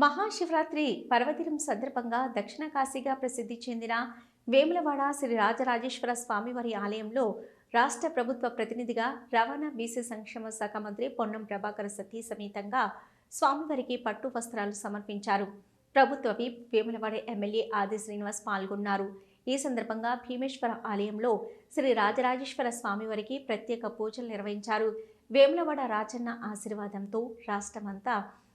మహాశివరాత్రి పర్వదినం సందర్భంగా దక్షిణ కాశీగా ప్రసిద్ధి చెందిన వేములవాడ శ్రీ రాజరాజేశ్వర స్వామివారి ఆలయంలో రాష్ట్ర ప్రభుత్వ ప్రతినిధిగా రవాణా బీసీ సంక్షేమ శాఖ మంత్రి పొన్నం ప్రభాకర్ సతీ సమేతంగా స్వామివారికి పట్టు వస్త్రాలు సమర్పించారు. ప్రభుత్వ విప్ వేములవాడ ఎమ్మెల్యే ఆది శ్రీనివాస్ పాల్గొన్నారు. ఈ సందర్భంగా భీమేశ్వర ఆలయంలో శ్రీ రాజరాజేశ్వర స్వామివారికి ప్రత్యేక పూజలు నిర్వహించారు. వేములవాడ రాజన్న ఆశీర్వాదంతో రాష్ట్రమంతా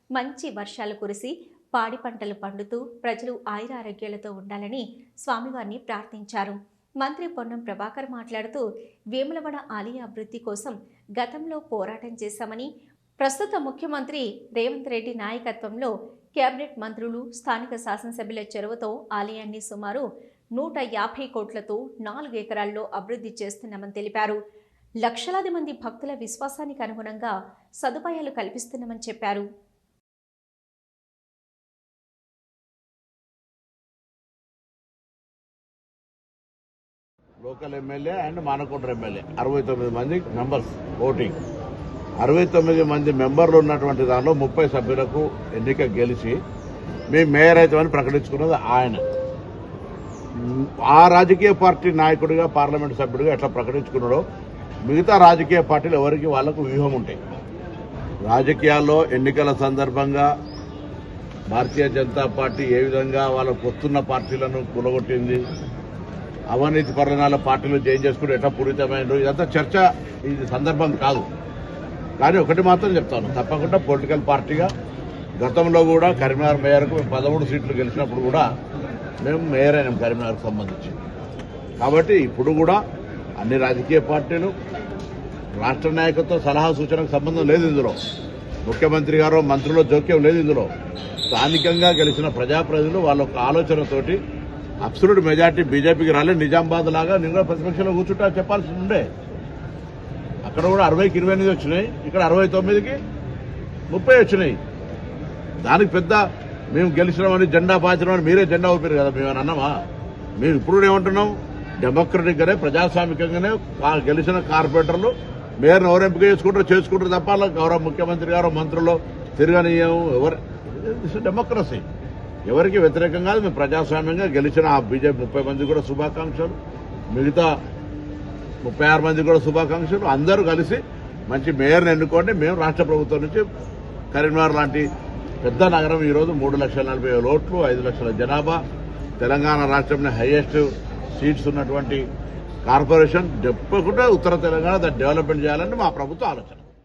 మంచి వర్షాలు కురిసి పాడి పంటలు పండుతూ ప్రజలు ఆయురారోగ్యాలతో ఉండాలని స్వామివారిని ప్రార్థించారు. మంత్రి పొన్నం ప్రభాకర్ మాట్లాడుతూ వేములవాడ ఆలయ అభివృద్ధి కోసం గతంలో పోరాటం చేశామని ప్రస్తుత ముఖ్యమంత్రి రేవంత్ రెడ్డి నాయకత్వంలో కేబినెట్ మంత్రులు స్థానిక శాసనసభ్యుల చొరవతో ఆలయాన్ని సుమారు నూట యాభై కోట్లతో నాలుగు ఎకరాల్లో అభివృద్ధి చేస్తున్నామని తెలిపారు. లక్షలాది మంది భక్తుల విశ్వాసానికి అనుగుణంగా సదుపాయాలు కల్పిస్తున్నామని చెప్పారు. Local MLA and Manakonda MLA. అరవై తొమ్మిది మంది మెంబర్స్ ఓటింగ్. అరవై తొమ్మిది మంది మెంబర్లు ఉన్నటువంటి దానిలో ముప్పై సభ్యులకు ఎన్నిక గెలిచి మేము మేయర్ అవుతామని ప్రకటించుకున్నది ఆయన. ఆ రాజకీయ పార్టీ నాయకుడిగా పార్లమెంట్ సభ్యుడిగా ఎట్లా ప్రకటించుకున్నాడో మిగతా రాజకీయ పార్టీలు ఎవరికి వాళ్ళకు వ్యూహం ఉంటాయి. రాజకీయాల్లో ఎన్నికల సందర్భంగా భారతీయ జనతా పార్టీ ఏ విధంగా వాళ్ళ పొత్తున్న పార్టీలను కూలగొట్టింది? అవినీతి పరణాల పార్టీలు చేంజ్ చేసుకుంటూ ఎట్లా పూరితమైన ఇదంతా చర్చ ఇది సందర్భం కాదు. కానీ ఒకటి మాత్రం చెప్తాను తప్పకుండా పొలిటికల్ పార్టీగా గతంలో కూడా కరీంనగర్ మేయర్కు మేము పదమూడు సీట్లు గెలిచినప్పుడు కూడా మేము మేయర్ అయినాం కరీంనగర్కు సంబంధించి. కాబట్టి ఇప్పుడు కూడా అన్ని రాజకీయ పార్టీలు రాష్ట్ర నాయకత్వ సలహా సూచనకు సంబంధం లేదు ఇందులో. ముఖ్యమంత్రి గారు మంత్రుల జోక్యం లేదు ఇందులో. స్థానికంగా గెలిచిన ప్రజాప్రతినిధులు వాళ్ళ ఒక ఆలోచనతోటి అబ్సల్యూట్ మెజార్టీ బీజేపీకి రాలేదు నిజామాబాద్ లాగా నేను కూడా ప్రతిపక్షంలో కూర్చుంటా చెప్పాల్సి ఉండే. అక్కడ కూడా అరవైకి ఇరవై ఎనిమిది వచ్చినాయి. ఇక్కడ అరవై తొమ్మిదికి ముప్పై వచ్చినాయి. దానికి పెద్ద మేము గెలిచినామని జెండా పాచినామని మీరే జెండా ఊపారు కదా. మేము అన్నామా? మేము ఇప్పుడు ఏమంటున్నాం? డెమోక్రటిక్గానే ప్రజాస్వామికంగానే గెలిచిన కార్పొరేటర్లు మేయర్ని ఎవరు ఎంపిక చేసుకుంటారో చేసుకుంటారు తప్ప గౌరవ ముఖ్యమంత్రి గారు మంత్రులు తిరగనీయం ఎవరు? డెమోక్రసీ ఎవరికి వ్యతిరేకంగా కాదు, మేము ప్రజాస్వామ్యంగా గెలిచిన ఆ బీజేపీ ముప్పై మంది కూడా శుభాకాంక్షలు. మిగతా ముప్పై ఆరు మంది కూడా శుభాకాంక్షలు. అందరూ కలిసి మంచి మేయర్ని ఎన్నుకోండి. మేము రాష్ట్ర ప్రభుత్వం నుంచి కరీంనగర్ లాంటి పెద్ద నగరం ఈరోజు మూడు లక్షల నలభై వేల ఓట్లు ఐదు లక్షల జనాభా. తెలంగాణ రాష్ట్రంలో హైయెస్ట్ సీట్స్ ఉన్నటువంటి కార్పొరేషన్. చెప్పకుండా ఉత్తర తెలంగాణ దాన్ని డెవలప్మెంట్ చేయాలని మా ప్రభుత్వ ఆలోచన.